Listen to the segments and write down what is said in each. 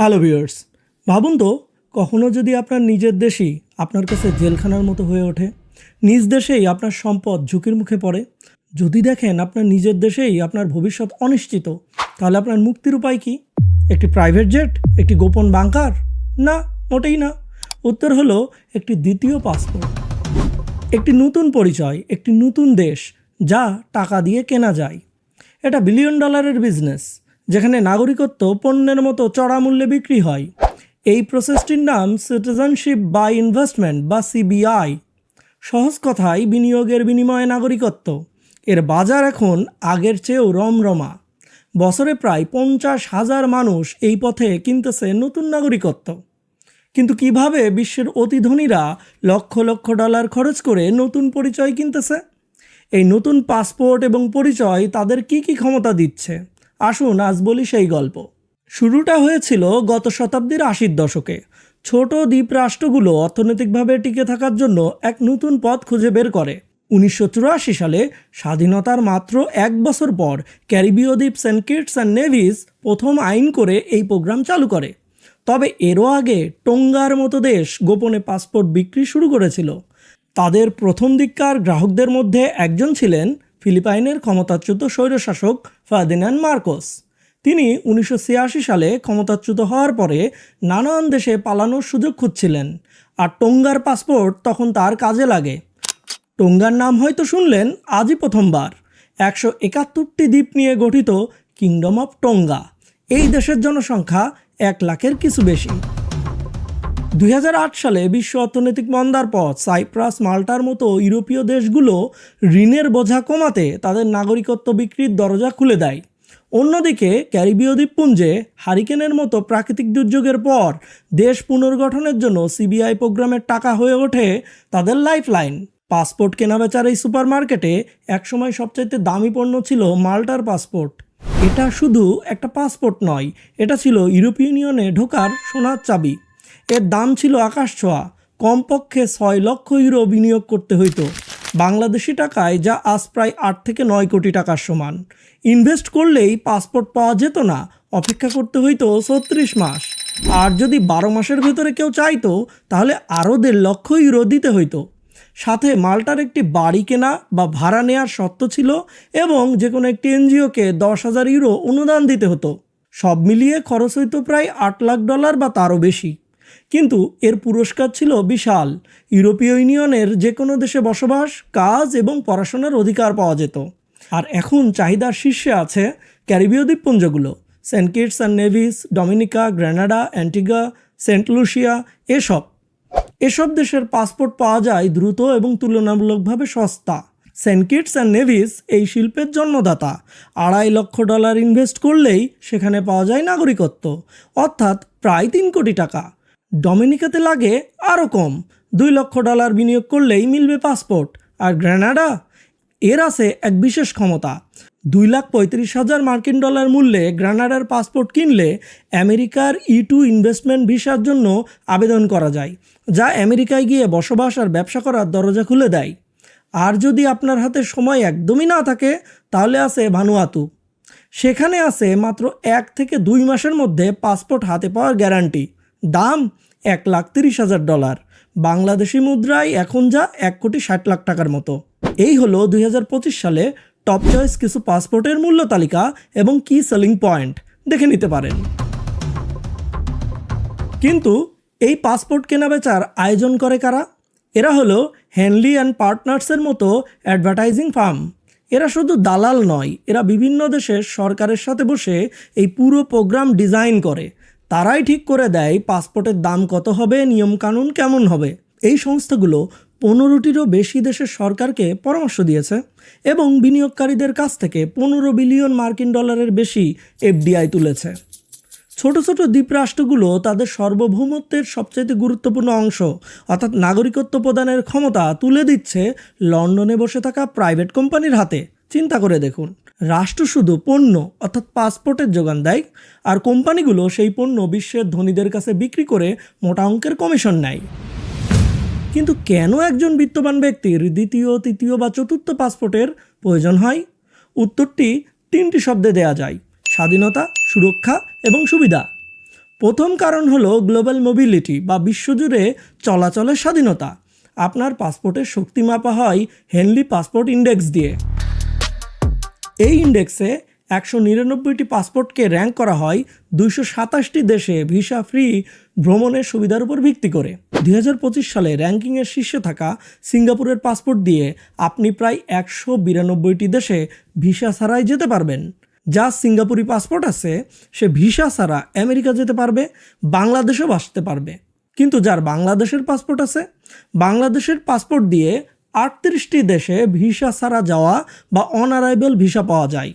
Hello viewers ভাবুন তো, কখনো যদি আপনার নিজের দেশই আপনার কাছে জেলখানার মতো হয়ে ওঠে, নিজ দেশেই আপনার সম্পদ ঝুঁকির মুখে পড়ে, যদি দেখেন আপনার নিজের দেশেই আপনার ভবিষ্যৎ অনিশ্চিত, তাহলে আপনার মুক্তির উপায় কি? একটি প্রাইভেট জেট একটি গোপন বাংকার না, মোটেই না। উত্তর হলো, একটি দ্বিতীয় পাসপোর্ট একটি নতুন পরিচয়, একটি নতুন দেশ, যা টাকা দিয়ে কেনা যায়। এটা বিলিয়ন ডলারের বিজনেস যেখানে নাগরিকত্ব পণ্যের মতো চড়া মূল্যে বিক্রি হয়। এই প্রসেসটির নাম সিটিজেনশিপ বা ইনভেস্টমেন্ট বা সিবিআই সহজ কথায়, বিনিয়োগের বিনিময়ে নাগরিকত্ব। এর বাজার এখন আগের চেয়েও রমরমা। বছরে প্রায় পঞ্চাশ হাজার মানুষ এই পথে কিনতেছে নতুন নাগরিকত্ব। কিন্তু কীভাবে বিশ্বের অতি ধনীরা লক্ষ লক্ষ ডলার খরচ করে নতুন পরিচয় কিনতেছে? এই নতুন পাসপোর্ট এবং পরিচয় তাদের কি কি ক্ষমতা দিচ্ছে? আসুন, আজ বলি সেই গল্প। শুরুটা হয়েছিল গত শতাব্দীর আশির দশকে। ছোট দ্বীপ রাষ্ট্রগুলো অর্থনৈতিকভাবে টিকে থাকার জন্য এক নতুন পথ খুঁজে বের করে। উনিশশো চুরাশি সালে স্বাধীনতার মাত্র এক বছর পর ক্যারিবীয় দ্বীপ সেন্ট কিটস অ্যান্ড নেভিস প্রথম আইন করে এই প্রোগ্রাম চালু করে। তবে এরও আগে টোঙ্গার মতো দেশ গোপনে পাসপোর্ট বিক্রি শুরু করেছিল। তাদের প্রথম দিককার গ্রাহকদের মধ্যে একজন ছিলেন ফিলিপাইনের ক্ষমতাচ্যুত স্বৈরশাসক ফার্দিনান্ড মার্কোস। তিনি উনিশশো ছিয়াশি সালে ক্ষমতাচ্যুত হওয়ার পরে নানান দেশে পালানোর সুযোগ খুঁজছিলেন, আর টোঙ্গার পাসপোর্ট তখন তার কাজে লাগে। টোঙ্গার নাম হয়তো শুনলেন, আজই প্রথমবার। একশো একাত্তরটি দ্বীপ নিয়ে গঠিত কিংডম অফ টোঙ্গা। এই দেশের জনসংখ্যা এক লাখের কিছু বেশি। দুই হাজার আট সালে বিশ্ব অর্থনৈতিক মন্দার পর সাইপ্রাস, মাল্টার মতো ইউরোপীয় দেশগুলো ঋণের বোঝা কমাতে তাদের নাগরিকত্ব বিক্রির দরজা খুলে দেয়। অন্যদিকে ক্যারিবীয় দ্বীপপুঞ্জে হারিকেনের মতো প্রাকৃতিক দুর্যোগের পর দেশ পুনর্গঠনের জন্য সিবিআই প্রোগ্রামের টাকা হয়ে ওঠে তাদের লাইফলাইন। পাসপোর্ট কেনাবেচার এই সুপার মার্কেটে একসময় সবচাইতে দামি পণ্য ছিল মাল্টার পাসপোর্ট। এটা শুধু একটা পাসপোর্ট নয়, এটা ছিল ইউরোপীয় ইউনিয়নে ঢোকার সোনার চাবি। এর দাম ছিল আকাশ ছোঁয়া। কমপক্ষে ছয় লক্ষ ইউরো বিনিয়োগ করতে হইতো। বাংলাদেশি টাকায় যা আজ প্রায় আট থেকে নয় কোটি টাকার সমান। ইনভেস্ট করলেই পাসপোর্ট পাওয়া যেত না, অপেক্ষা করতে হইতো ছত্রিশ মাস। আর যদি বারো মাসের ভেতরে কেউ চাইতো, তাহলে আরও দেড় লক্ষ ইউরো দিতে হইতো। সাথে মালটার একটি বাড়ি কেনা বা ভাড়া নেওয়ার শর্ত ছিল এবং যে কোনো একটি এনজিওকে দশ হাজার ইউরো অনুদান দিতে হতো। সব মিলিয়ে খরচ হইতো প্রায় আট লাখ ডলার বা তারও বেশি। কিন্তু এর পুরস্কার ছিল বিশাল। ইউরোপীয় ইউনিয়নের যে কোনো দেশে বসবাস, কাজ এবং পড়াশোনার অধিকার পাওয়া যেত। আর এখন চাহিদার শীর্ষে আছে ক্যারিবীয় দ্বীপপুঞ্জগুলো। Saint Kitts and Nevis, Dominica, Grenada, Antigua, Saint Lucia, এসব। এসব দেশের পাসপোর্ট পাওয়া যায় দ্রুত এবং তুলনামূলকভাবে সস্তা। সেন্ট কিটস অ্যান্ড নেভিস এই শিল্পের জন্মদাতা। আড়াই লক্ষ ডলার ইনভেস্ট করলেই সেখানে পাওয়া যায় নাগরিকত্ব। অর্থাৎ প্রায় তিন কোটি টাকা। ডমিনিকাতে লাগে আরও কম। দুই লক্ষ ডলার বিনিয়োগ করলেই মিলবে পাসপোর্ট। আর গ্রানাডা? এর আছে এক বিশেষ ক্ষমতা। দুই লাখ পঁয়ত্রিশ হাজার মার্কিন ডলার মূল্যে গ্রানাডার পাসপোর্ট কিনলে আমেরিকার ই টু ইনভেস্টমেন্ট ভিসার জন্য আবেদন করা যায়, যা আমেরিকায় গিয়ে বসবাস আর ব্যবসা করার দরজা খুলে দেয়। আর যদি আপনার হাতে সময় একদমই না থাকে, তাহলে আছে ভানুয়াতু। সেখানে আছে মাত্র এক থেকে দুই মাসের মধ্যে পাসপোর্ট হাতে পাওয়ার গ্যারান্টি। দাম এক লাখ তিরিশ হাজার ডলার। বাংলাদেশি মুদ্রায় এখন যা এক কোটি ষাট লাখ টাকার মতো। এই হলো দুই হাজার পঁচিশ সালে টপ চয়েস কিছু পাসপোর্টের মূল্য তালিকা এবং কি সেলিং পয়েন্ট। দেখে নিতে পারেন। কিন্তু এই পাসপোর্ট কেনাবেচার আয়োজন করে কারা? এরা হলো হেনলি অ্যান্ড পার্টনার্সের মতো অ্যাডভার্টাইজিং ফার্ম। এরা শুধু দালাল নয়, এরা বিভিন্ন দেশের সরকারের সাথে বসে এই পুরো প্রোগ্রাম ডিজাইন করে। তারাই ঠিক করে দেয় পাসপোর্টের দাম কত হবে, নিয়মকানুন কেমন হবে। এই সংস্থাগুলো পনেরোটিরও বেশি দেশের সরকারকে পরামর্শ দিয়েছে এবং বিনিয়োগকারীদের কাছ থেকে পনেরো বিলিয়ন মার্কিন ডলারের বেশি এফডিআই তুলেছে। ছোট ছোট দ্বীপরাষ্ট্রগুলো তাদের সার্বভৌমত্বের সবচেয়ে গুরুত্বপূর্ণ অংশ, অর্থাৎ নাগরিকত্ব প্রদানের ক্ষমতা তুলে দিচ্ছে লন্ডনে বসে থাকা প্রাইভেট কোম্পানির হাতে। চিন্তা করে দেখুন। রাষ্ট্র শুধু পণ্য, অর্থাৎ পাসপোর্টের যোগান দেয়, আর কোম্পানিগুলো সেই পণ্য বিশ্বের ধনীদের কাছে বিক্রি করে মোটা অঙ্কের কমিশন নেয়। কিন্তু কেন একজন বিত্তবান ব্যক্তির দ্বিতীয়, তৃতীয় বা চতুর্থ পাসপোর্টের প্রয়োজন হয়? উত্তরটি তিনটি শব্দে দেয়া যায়, স্বাধীনতা, সুরক্ষা এবং সুবিধা। প্রথম কারণ হলো গ্লোবাল মোবিলিটি বা বিশ্বজুড়ে চলাচলের স্বাধীনতা। আপনার পাসপোর্টের শক্তি মাপা হয় হেনলি পাসপোর্ট ইন্ডেক্স দিয়ে। এই ইন্ডেক্সে একশো নিরানব্বইটি পাসপোর্টকে র্যাঙ্ক করা হয় দুইশো সাতাশটি দেশে ভিসা ফ্রি ভ্রমণের সুবিধার উপর ভিত্তি করে। দুই হাজার পঁচিশ সালে র্যাঙ্কিংয়ের শীর্ষে থাকা সিঙ্গাপুরের পাসপোর্ট দিয়ে আপনি প্রায় একশো বিরানব্বইটি দেশে ভিসা ছাড়াই যেতে পারবেন। যা সিঙ্গাপুরি পাসপোর্ট আছে, সে ভিসা ছাড়া আমেরিকা যেতে পারবে, বাংলাদেশেও আসতে পারবে। কিন্তু যার বাংলাদেশের পাসপোর্ট আছে, বাংলাদেশের পাসপোর্ট দিয়ে আটত্রিশটি দেশে ভিসা ছাড়া যাওয়া বা অনঅ্যারাইভেল ভিসা পাওয়া যায়।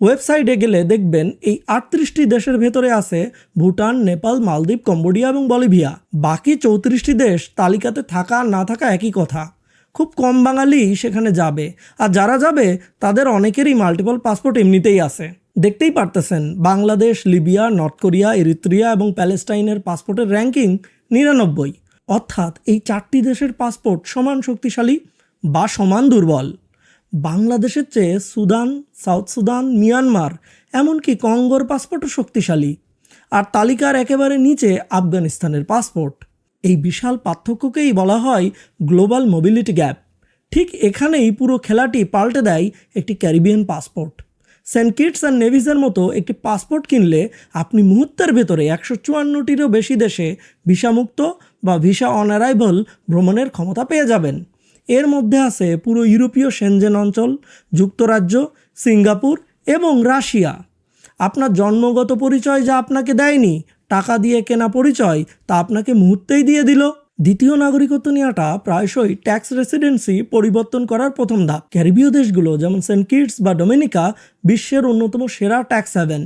ওয়েবসাইটে গেলে দেখবেন এই আটত্রিশটি দেশের ভেতরে আছে ভুটান, নেপাল, মালদ্বীপ, কম্বোডিয়া এবং বলিভিয়া। বাকি চৌত্রিশটি দেশ তালিকাতে থাকা না থাকা একই কথা। খুব কম বাঙালি সেখানে যাবে। আর যারা যাবে, তাদের অনেকেরই মাল্টিপল পাসপোর্ট এমনিতেই আছে। দেখতেই পারতেছেন, Bangladesh, Libya, North Korea, Eritrea এবং প্যালেস্টাইনের পাসপোর্টের র্যাঙ্কিং নিরানব্বই। অর্থাৎ এই চারটি দেশের পাসপোর্ট সমান শক্তিশালী বা সমান দুর্বল। বাংলাদেশের চেয়ে সুদান, সাউথ সুদান, মিয়ানমার, এমনকি কঙ্গোর পাসপোর্টও শক্তিশালী। আর তালিকার একেবারে নিচে আফগানিস্তানের পাসপোর্ট। এই বিশাল পার্থক্যকেই বলা হয় গ্লোবাল মোবিলিটি গ্যাপ। ঠিক এখানেই পুরো খেলাটি পাল্টে দেয় একটি Caribbean passport. Saint Kitts and নেভিসের মতো একটি পাসপোর্ট কিনলে আপনি মুহূর্তের ভেতরে একশো চুয়ান্নটিরও বেশি দেশে ভিসামুক্ত বা ভিসা অন অ্যারাইভাল ভ্রমণের ক্ষমতা পেয়ে যাবেন। এর মধ্যে আছে পুরো ইউরোপীয় সেনজেন অঞ্চল, যুক্তরাজ্য, সিঙ্গাপুর এবং রাশিয়া। আপনার জন্মগত পরিচয় যা আপনাকে দেয়নি, টাকা দিয়ে কেনা পরিচয় তা আপনাকে মুহূর্তেই দিয়ে দিল। দ্বিতীয় নাগরিকত্ব নেওয়াটা প্রায়শই ট্যাক্স রেসিডেন্সি পরিবর্তন করার প্রথম ধাপ। ক্যারিবীয় দেশগুলো যেমন সেন্ট কিটস বা ডোমিনিকা বিশ্বের অন্যতম সেরা ট্যাক্স হ্যাভেন।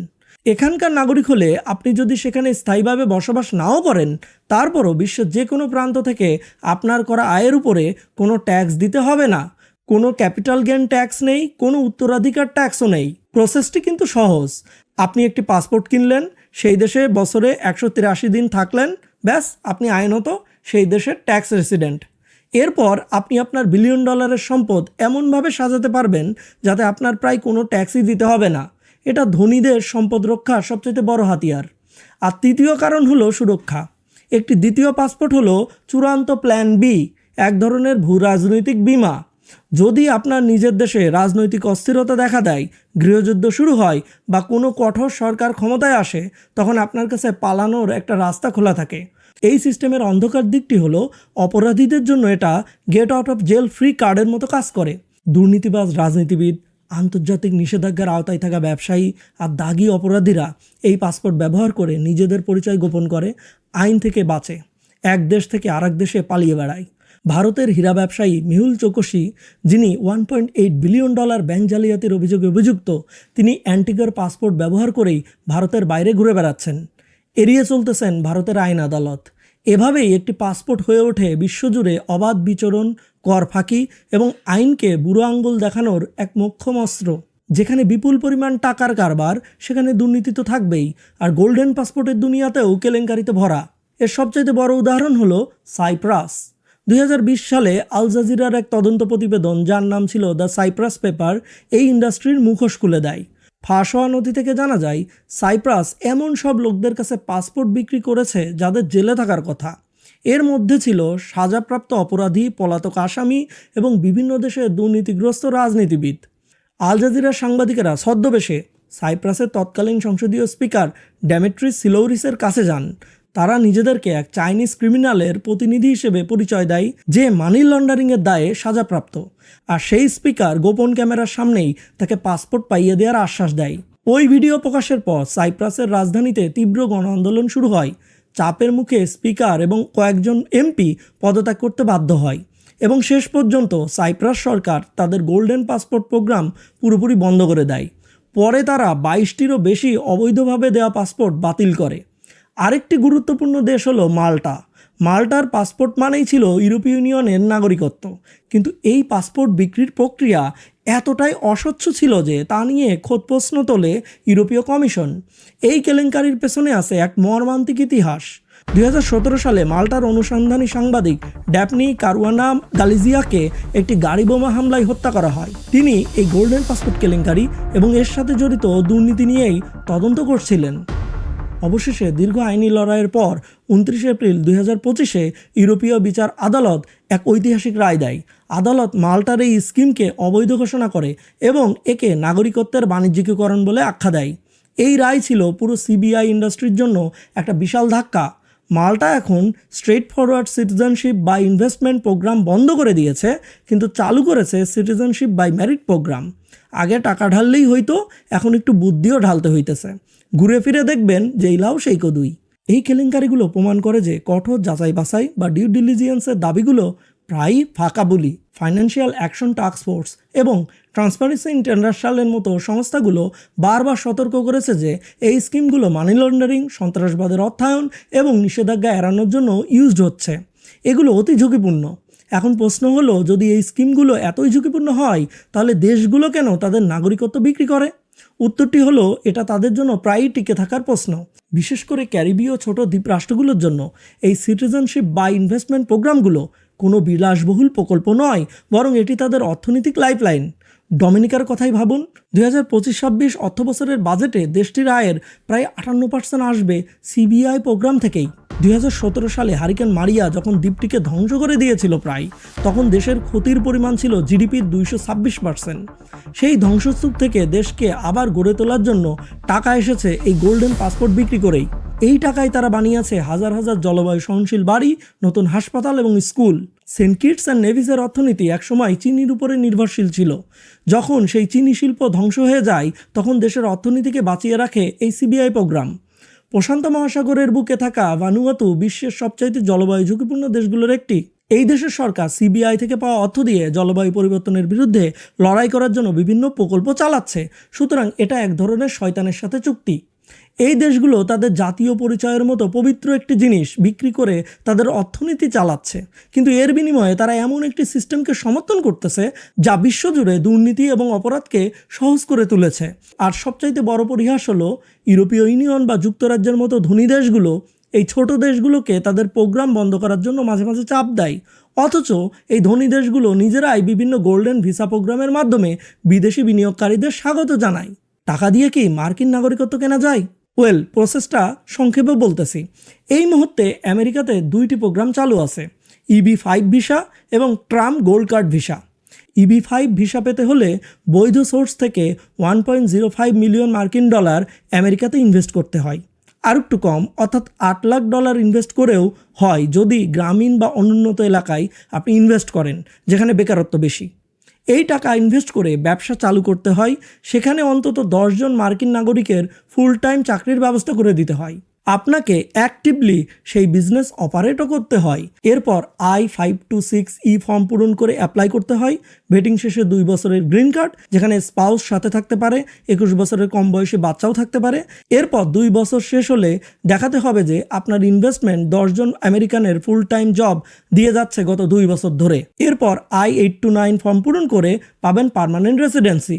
এখানকার নাগরিক হলে আপনি যদি সেখানে স্থায়ীভাবে বসবাস নাও করেন, তারপরও বিশ্বের যে কোনো প্রান্ত থেকে আপনার করা আয়ের উপরে কোনো ট্যাক্স দিতে হবে না। কোনো ক্যাপিটাল গেন ট্যাক্স নেই, কোনো উত্তরাধিকার ট্যাক্সও নেই। প্রসেসটি কিন্তু সহজ। আপনি একটি পাসপোর্ট কিনলেন, সেই দেশে বছরে একশো তিরাশি দিন থাকলেন, ব্যাস, আপনি আইনত সেই দেশের ট্যাক্স রেসিডেন্ট এরপর আপনি আপনার বিলিয়ন ডলারের সম্পদ এমনভাবে সাজাতে পারবেন যাতে আপনার প্রায় কোনো ট্যাক্সই দিতে হবে না। এটা ধনীদের সম্পদ রক্ষা সবচেয়ে বড় হাতিয়ার। আর তৃতীয় কারণ হলো সুরক্ষা। একটি দ্বিতীয় পাসপোর্ট হলো চূড়ান্ত প্ল্যান বি এক ধরনের ভূ রাজনৈতিক বিমা। যদি আপনার নিজের দেশে রাজনৈতিক অস্থিরতা দেখা দেয়, গৃহযুদ্ধ শুরু হয় বা কোনো কঠোর সরকার ক্ষমতায় আসে, তখন আপনার কাছে পালানোর একটা রাস্তা খোলা থাকে। এই সিস্টেমের অন্ধকার দিকটি হলো অপরাধীদের জন্য এটা get out of jail free কার্ডের মতো কাজ করে। দুর্নীতিবাজ, রাজনীতিবিদ, আন্তর্জাতিক নিষেধাজ্ঞার আওতায় থাকা ব্যবসায়ী আর দাগি অপরাধীরা এই পাসপোর্ট ব্যবহার করে নিজেদের পরিচয় গোপন করে, আইন থেকে বাঁচে, এক দেশ থেকে আরেক দেশে পালিয়ে বেড়ায়। ভারতের হীরা ব্যবসায়ী মেহুল চোকসি, যিনি one point eight billion dollar bank জালিয়াতির অভিযোগে অভিযুক্ত, তিনি অ্যান্টিগার পাসপোর্ট ব্যবহার করেই ভারতের বাইরে ঘুরে বেড়াচ্ছেন। এড়িয়ে চলতেছেন ভারতের আইন আদালত। এভাবেই একটি পাসপোর্ট হয়ে ওঠে বিশ্বজুড়ে অবাধ বিচরণ, কর ফাঁকি এবং আইনকে বুড়ো আঙ্গুল দেখানোর এক মোক্ষম অস্ত্র। যেখানে বিপুল পরিমাণ টাকার কারবার, সেখানে দুর্নীতি তো থাকবেই, আর গোল্ডেন পাসপোর্টের দুনিয়াতেও কেলেঙ্কারিতে ভরা। এর সবচাইতে বড় উদাহরণ হলো সাইপ্রাস। দুই হাজার বিশ সালে আল জাজিরার এক তদন্ত প্রতিবেদন, যার নাম ছিল দ্য সাইপ্রাস পেপার, এই ইন্ডাস্ট্রির মুখোশ খুলে দেয়। ফাঁস নদী নথি থেকে জানা যায়, সাইপ্রাস এমন সব লোকদের কাছে পাসপোর্ট বিক্রি করেছে যাদের জেলে থাকার কথা। এর মধ্যে ছিল সাজাপ্রাপ্ত অপরাধী, পলাতক আসামি এবং বিভিন্ন দেশে দুর্নীতিগ্রস্ত রাজনীতিবিদ। আল জাজিরার সাংবাদিকেরা ছদ্মবেশে সাইপ্রাসের তৎকালীন সংসদীয় স্পিকার ড্যামেট্রিস সিলৌরিসের কাছে যান। তারা নিজেদেরকে এক চাইনিজ ক্রিমিনালের প্রতিনিধি হিসেবে পরিচয় দেয়, যে মানি লন্ডারিংয়ের দায়ে সাজাপ্রাপ্ত। আর সেই স্পিকার গোপন ক্যামেরার সামনেই তাকে পাসপোর্ট পাইয়ে দেওয়ার আশ্বাস দেয়। ওই ভিডিও প্রকাশের পর সাইপ্রাসের রাজধানীতে তীব্র গণ আন্দোলন শুরু হয়। চাপের মুখে স্পিকার এবং কয়েকজন এমপি পদত্যাগ করতে বাধ্য হয় এবং শেষ পর্যন্ত সাইপ্রাস সরকার তাদের গোল্ডেন পাসপোর্ট প্রোগ্রাম পুরোপুরি বন্ধ করে দেয়। পরে তারা বাইশটিরও বেশি অবৈধভাবে দেওয়া পাসপোর্ট বাতিল করে। আরেকটি গুরুত্বপূর্ণ দেশ হলো মাল্টা। মাল্টার পাসপোর্ট মানেই ছিল ইউরোপীয় ইউনিয়নের নাগরিকত্ব। কিন্তু এই পাসপোর্ট বিক্রির প্রক্রিয়া এতটাই অস্বচ্ছ ছিল যে তা নিয়ে খোদ প্রশ্ন তোলে ইউরোপীয় কমিশন। এই কেলেঙ্কারির পেছনে আছে এক মর্মান্তিক ইতিহাস। দু হাজার সতেরো সালে মাল্টার অনুসন্ধানী সাংবাদিক ড্যাপনি কারুয়ানা গালিজিয়াকে একটি গাড়ি বোমা হামলায় হত্যা করা হয়। তিনি এই গোল্ডেন পাসপোর্ট কেলেঙ্কারি এবং এর সাথে জড়িত দুর্নীতি নিয়েই তদন্ত করছিলেন। অবশেষে দীর্ঘ আইনি লড়াইয়ের পর উনত্রিশে এপ্রিল দুই হাজার পঁচিশে ইউরোপীয় বিচার আদালত এক ঐতিহাসিক রায় দেয়। আদালত মাল্টার এই স্কিমকে অবৈধ ঘোষণা করে এবং একে নাগরিকত্বের বাণিজ্যিকীকরণ বলে আখ্যা দেয়। এই রায় ছিল পুরো সিবিআই ইন্ডাস্ট্রির জন্য একটা বিশাল ধাক্কা। মাল্টা এখন স্ট্রেট ফরওয়ার্ড সিটিজেনশিপ বা ইনভেস্টমেন্ট প্রোগ্রাম বন্ধ করে দিয়েছে, কিন্তু চালু করেছে সিটিজেনশিপ বাই মেরিট প্রোগ্রাম। আগে টাকা ঢাললেই হইতো, এখন একটু বুদ্ধিও ঢালতে হইতেছে। ঘুরে ফিরে দেখবেন যে এই লাউ সেই কদুই। এই কেলেঙ্কারিগুলো প্রমাণ করে যে কঠোর যাচাই বাছাই বা ডিউ ডিলিজিয়েন্সের দাবিগুলো প্রায়ই ফাঁকা বলি। ফাইন্যান্সিয়াল অ্যাকশন টাস্ক ফোর্স এবং ট্রান্সপারেন্সি ইন্টারন্যাশনালের মতো সংস্থাগুলো বারবার সতর্ক করেছে যে এই স্কিমগুলো মানি লন্ডারিং সন্ত্রাসবাদের অর্থায়ন এবং নিষেধাজ্ঞা এড়ানোর জন্য ইউজড হচ্ছে। এগুলো অতি ঝুঁকিপূর্ণ। এখন প্রশ্ন হলো, যদি এই স্কিমগুলো এতই ঝুঁকিপূর্ণ হয়, তাহলে দেশগুলো কেন তাদের নাগরিকত্ব বিক্রি করে? উত্তরটি হলো, এটা তাদের জন্য প্রায়ই টিকে থাকার প্রশ্ন। বিশেষ করে ক্যারিবীয় ছোট দ্বীপ রাষ্ট্রগুলোর জন্য এই সিটিজেনশিপ বা ইনভেস্টমেন্ট প্রোগ্রামগুলো কোনো বিলাসবহুল প্রকল্প নয়, বরং এটি তাদের অর্থনৈতিক লাইফলাইন। ডমিনিকার কথাই ভাবুন, দুই হাজার পঁচিশ ছাব্বিশ অর্থবছরের বাজেটে দেশটির আয়ের প্রায় আটান্ন পার্সেন্ট আসবে সিবিআই প্রোগ্রাম থেকেই। দুই হাজার সতেরো সালে হারিকেন মারিয়া যখন দ্বীপটিকে ধ্বংস করে দিয়েছিল প্রায়, তখন দেশের ক্ষতির পরিমাণ ছিল জিডিপির দুইশো ছাব্বিশ পার্সেন্ট। সেই ধ্বংসস্তূপ থেকে দেশকে আবার গড়ে তোলার জন্য টাকা এসেছে এই গোল্ডেন পাসপোর্ট বিক্রি করেই। এই টাকায় তারা বানিয়েছে হাজার হাজার জলবায়ু সহনশীল বাড়ি, নতুন হাসপাতাল এবং স্কুল। সেন্ট কিটস অ্যান্ড নেভিসের অর্থনীতি একসময় চিনির উপরে নির্ভরশীল ছিল। যখন সেই চিনি শিল্প ধ্বংস হয়ে যায়, তখন দেশের অর্থনীতিকে বাঁচিয়ে রাখে এই সিবিআই প্রোগ্রাম। প্রশান্ত মহাসাগরের বুকে থাকা ভানুয়াতু বিশ্বের সবচাইতে জলবায়ু ঝুঁকিপূর্ণ দেশগুলোর একটি। এই দেশের সরকার সিবিআই থেকে পাওয়া অর্থ দিয়ে জলবায়ু পরিবর্তনের বিরুদ্ধে লড়াই করার জন্য বিভিন্ন প্রকল্প চালাচ্ছে। সুতরাং এটা এক ধরনের শয়তানের সাথে চুক্তি। এই দেশগুলো তাদের জাতীয় পরিচয়ের মতো পবিত্র একটি জিনিস বিক্রি করে তাদের অর্থনীতি চালাচ্ছে। কিন্তু এর বিনিময়ে তারা এমন একটি সিস্টেমকে সমর্থন করতেছে যা বিশ্বজুড়ে দুর্নীতি এবং অপরাধকে সহজ করে তুলেছে। আর সবচাইতে বড় পরিহাস হলো, ইউরোপীয় ইউনিয়ন বা যুক্তরাজ্যের মতো ধনী দেশগুলো এই ছোট দেশগুলোকে তাদের প্রোগ্রাম বন্ধ করার জন্য মাঝে মাঝে চাপ দেয়। অথচ এই ধনী দেশগুলো নিজেরাই বিভিন্ন গোল্ডেন ভিসা প্রোগ্রামের মাধ্যমে বিদেশি বিনিয়োগকারীদের স্বাগত জানায়। টাকা দিয়ে কি মার্কিন নাগরিকত্ব কেনা যায়? ওয়েল, প্রসেসটা সংক্ষেপে বলতেছি। এই মুহূর্তে আমেরিকাতে দুইটি প্রোগ্রাম চালু আছে ইবি ফাইভ ভিসা এবং Trump gold card visa. EB five visa পেতে হলে বৈধ সোর্স থেকে one point zero five million মার্কিন ডলার আমেরিকাতে ইনভেস্ট করতে হয়। আর একটু কম, অর্থাৎ আট লাখ ডলার ইনভেস্ট করেও হয় যদি গ্রামীণ বা অনুন্নত এলাকায় আপনি ইনভেস্ট করেন, যেখানে বেকারত্ব বেশি। এই টাকা ইনভেস্ট করে ব্যবসা চালু করতে হয়, সেখানে অন্তত দশজন মার্কিন নাগরিকের ফুল টাইম চাকরির ব্যবস্থা করে দিতে হয়। আপনাকে অ্যাক্টিভলি সেই বিজনেস অপারেটও করতে হয়। এরপর I five two six E form পূরণ করে অ্যাপ্লাই করতে হয়। ভেটিং শেষে দুই বছরের গ্রিন কার্ড যেখানে স্পাউস সাথে থাকতে পারে, একুশ বছরের কম বয়সী বাচ্চাও থাকতে পারে। এরপর দুই বছর শেষ হলে দেখাতে হবে যে আপনার ইনভেস্টমেন্ট দশজন আমেরিকানের ফুল টাইম জব দিয়ে যাচ্ছে গত দুই বছর ধরে। এরপর I eight two nine form পূরণ করে পাবেন পার্মানেন্ট রেসিডেন্সি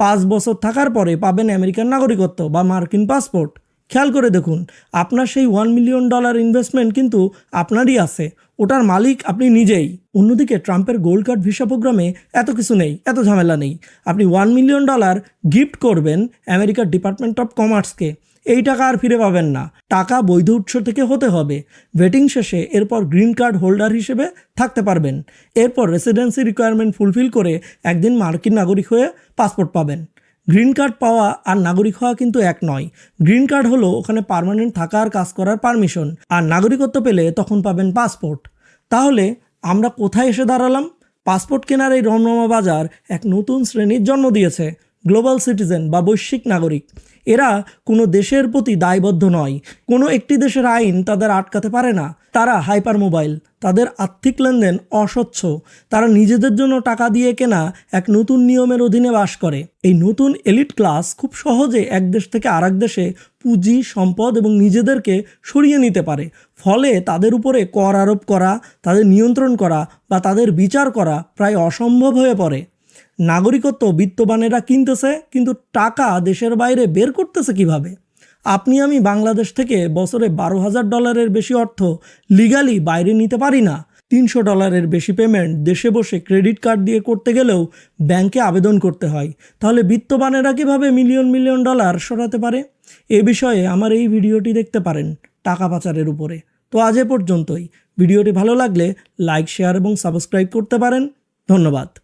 পাঁচ বছর থাকার পরে পাবেন আমেরিকান নাগরিকত্ব বা মার্কিন পাসপোর্ট খেয়াল করে দেখুন, আপনার সেই ওয়ান মিলিয়ন ডলার ইনভেস্টমেন্ট কিন্তু আপনারই আছে, ওটার মালিক আপনি নিজেই। অন্যদিকে ট্রাম্পের গোল্ড কার্ড ভিসা প্রোগ্রামে এত কিছু নেই, এত ঝামেলা নেই। আপনি ওয়ান মিলিয়ন ডলার গিফট করবেন আমেরিকার ডিপার্টমেন্ট অফ কমার্সকে এই টাকা আর ফিরে পাবেন না। টাকা বৈধ উৎস থেকে হতে হবে। ভেটিং শেষে এরপর গ্রিন কার্ড হোল্ডার হিসেবে থাকতে পারবেন। এরপর রেসিডেন্সি রিকোয়ারমেন্ট ফুলফিল করে একদিন মার্কিন নাগরিক হয়ে পাসপোর্ট পাবেন। গ্রিন কার্ড পাওয়া আর নাগরিক হওয়া কিন্তু এক নয়। গ্রিন কার্ড হলো ওখানে পারমানেন্ট থাকা আর কাজ করার পারমিশন। আর নাগরিকত্ব পেলে তখন পাবেন পাসপোর্ট। তাহলে আমরা কোথায় এসে দাঁড়ালাম? পাসপোর্ট কেনার এই রমরমা বাজার এক নতুন শ্রেণির জন্ম দিয়েছে। গ্লোবাল সিটিজেন বা বৈশ্বিক নাগরিক, এরা কোনো দেশের প্রতি দায়বদ্ধ নয়। কোনো একটি দেশের আইন তাদের আটকাতে পারে না। তারা হাইপার মোবাইল তাদের আর্থিক লেনদেন অস্বচ্ছ, তারা নিজেদের জন্য টাকা দিয়ে কেনা এক নতুন নিয়মের অধীনে বাস করে। এই নতুন এলিট ক্লাস খুব সহজে এক দেশ থেকে আরেক দেশে পুঁজি, সম্পদ এবং নিজেদেরকে সরিয়ে নিতে পারে। ফলে তাদের উপরে কর আরোপ করা, তাদের নিয়ন্ত্রণ করা বা তাদের বিচার করা প্রায় অসম্ভব হয়ে পড়ে। নাগরিকত্ব বিত্তবানেরা কিনতেছে, কিন্তু টাকা দেশের বাইরে বের করতেছে কীভাবে? আপনি আমি বাংলাদেশ থেকে বছরে বারো হাজার ডলারের বেশি অর্থ লিগালি বাইরে নিতে পারি না। তিনশো ডলারের বেশি পেমেন্ট দেশে বসে ক্রেডিট কার্ড দিয়ে করতে গেলেও ব্যাংকে আবেদন করতে হয়। তাহলে বিত্তবানেরা কীভাবে মিলিয়ন মিলিয়ন ডলার সরাতে পারে? এ বিষয়ে আমার এই ভিডিওটি দেখতে পারেন টাকা পাচারের উপরে। তো আজ এ পর্যন্তই। ভিডিওটি ভালো লাগলে লাইক শেয়ার এবং সাবস্ক্রাইব করতে পারেন। ধন্যবাদ।